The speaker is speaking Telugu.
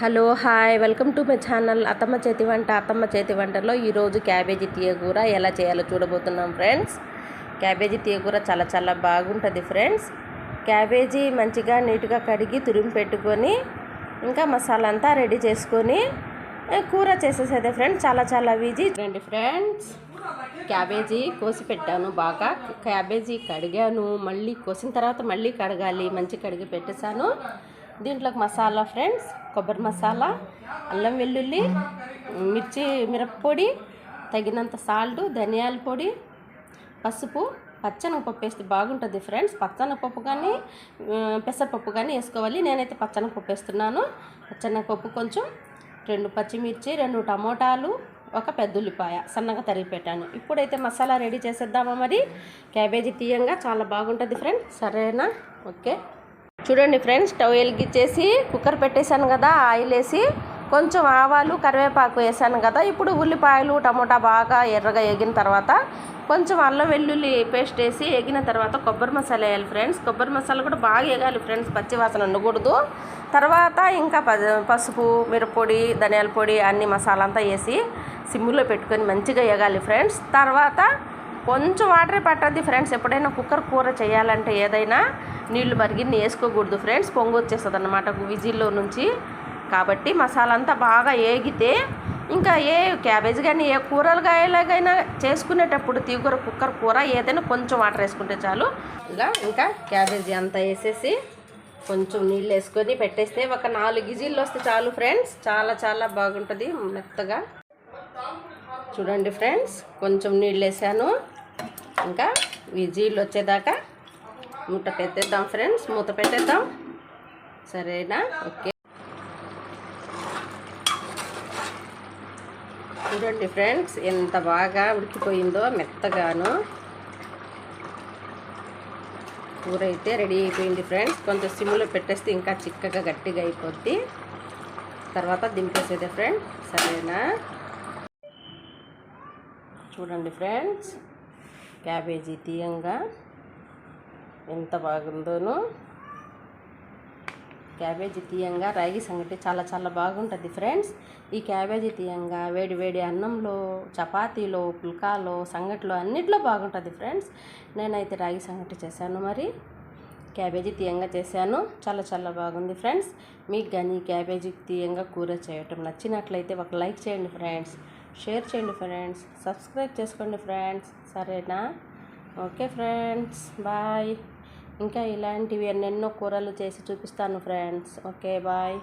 Hello hi. Welcome to my channel అత్తమ్మ చేతి వంట అత్తమ్మ చేతి వంటలో ఈరోజు క్యాబేజీ తీయగూర ఎలా చేయాలో చూడబోతున్నాం ఫ్రెండ్స్. క్యాబేజీ తీయగూర చాలా చాలా బాగుంటుంది ఫ్రెండ్స్. క్యాబేజీ మంచిగా నీట్గా కడిగి తురిమి పెట్టుకొని ఇంకా మసాలా అంతా రెడీ చేసుకొని కూర చేసేసేదే ఫ్రెండ్స్. చాలా చాలా ఈజీ చూడండి ఫ్రెండ్స్. క్యాబేజీ కోసి పెట్టాను బాగా. క్యాబేజీ కడిగాను మళ్ళీ కోసిన తర్వాత మళ్ళీ కడగాలి. మంచి కడిగి పెట్టేశాను. దీంట్లోకి మసాలా ఫ్రెండ్స్ కొబ్బరి మసాలా అల్లం వెల్లుల్లి మిర్చి మిరప్పొడి తగినంత సాల్ట్ ధనియాల పొడి పసుపు పచ్చనపప్పు వేస్తే బాగుంటుంది ఫ్రెండ్స్. పచ్చనపప్పు కానీ పెసరపప్పు కానీ వేసుకోవాలి. నేనైతే పచ్చనపప్పు వేస్తున్నాను. పచ్చనపప్పు కొంచెం రెండు పచ్చిమిర్చి రెండు టమోటాలు ఒక పెద్ద ఉల్లిపాయ సన్నగా తరిగి పెట్టాను ఇప్పుడైతే మసాలా రెడీ చేసేద్దామా మరి? క్యాబేజీ తీయంగా చాలా బాగుంటుంది ఫ్రెండ్స్. సరేనా? ఓకే. చూడండి ఫ్రెండ్స్ స్టవ్ వెలిగించేసి కుక్కర్ పెట్టేశాను కదా ఆయిల్ వేసి కొంచెం ఆవాలు కరివేపాకు వేసాను కదా ఇప్పుడు ఉల్లిపాయలు టమోటా బాగా ఎర్రగా ఎగిన తర్వాత కొంచెం అల్లం వెల్లుల్లి పేస్ట్ వేసి ఎగిన తర్వాత కొబ్బరి మసాలా వేయాలి ఫ్రెండ్స్. కొబ్బరి మసాలా కూడా బాగా వేయాలి ఫ్రెండ్స్ పచ్చి వాసన ఉండకూడదు. తర్వాత ఇంకా ప- పసుపు మిరప్పొడి ధనియాల పొడి అన్ని మసాలా అంతా వేసి సిమ్లో పెట్టుకొని మంచిగా వేయాలి ఫ్రెండ్స్. తర్వాత కొంచెం వాటరే పట్టద్ది ఫ్రెండ్స్. ఎప్పుడైనా కుక్కర్ కూర చేయాలంటే ఏదైనా నీళ్ళు మరిగింది వేసుకోకూడదు ఫ్రెండ్స్. పొంగు వచ్చేస్తుంది అనమాట విజిల్లో నుంచి. కాబట్టి మసాలా అంతా బాగా ఏగితే ఇంకా ఏ క్యాబేజ్ కానీ ఏ కూరలు చేసుకునేటప్పుడు తీగూర కుక్కర్ కూర ఏదైనా కొంచెం వాటర్ వేసుకుంటే చాలు. ఇలా ఇంకా క్యాబేజీ అంతా వేసేసి కొంచెం నీళ్ళు వేసుకొని పెట్టేస్తే ఒక నాలుగు గిజీళ్ళు వస్తే చాలు ఫ్రెండ్స్. చాలా చాలా బాగుంటుంది మెత్తగా. చూడండి ఫ్రెండ్స్ కొంచెం నీళ్ళు వేసాను. ఇంకా విజీలు వచ్చేదాకా మూత పెట్టేద్దాం ఫ్రెండ్స్ మూత పెట్టేద్దాం. సరేనా? ఓకే. చూడండి ఫ్రెండ్స్ ఎంత బాగా ఉడికిపోయిందో మెత్తగాను. కూర అయితే రెడీ అయిపోయింది ఫ్రెండ్స్. కొంచెం సిమ్లో పెట్టేస్తే ఇంకా చిక్కగా గట్టిగా అయిపోద్ది. తర్వాత దింపేసేదే ఫ్రెండ్స్. సరేనా? చూడండి ఫ్రెండ్స్. క్యాబేజీ తీయంగా. ఎంత బాగుందోనో. క్యాబేజీ తీయంగా రాగి సంగటి చాలా చాలా బాగుంటుంది ఫ్రెండ్స్. ఈ క్యాబేజీ తీయంగా వేడి వేడి అన్నంలో చపాతీలో పుల్కాలో సంగట్లో అన్నిట్లో బాగుంటుంది ఫ్రెండ్స్. నేనైతే రాగి సంగటి చేశాను మరి. క్యాబేజీ తీయంగా చేశాను. చాలా చాలా బాగుంది ఫ్రెండ్స్. మీకు కానీ క్యాబేజీ తీయంగా కూర చేయటం నచ్చినట్లయితే ఒక లైక్ చేయండి ఫ్రెండ్స్. షేర్ చేయండి ఫ్రెండ్స్. సబ్స్క్రైబ్ చేసుకోండి ఫ్రెండ్స్. సరేనా? Okay friends. బాయ్. ఇంకా ఇలాంటివి ఎన్నెన్నో కూరలు చేసి చూపిస్తాను ఫ్రెండ్స్. Okay bye.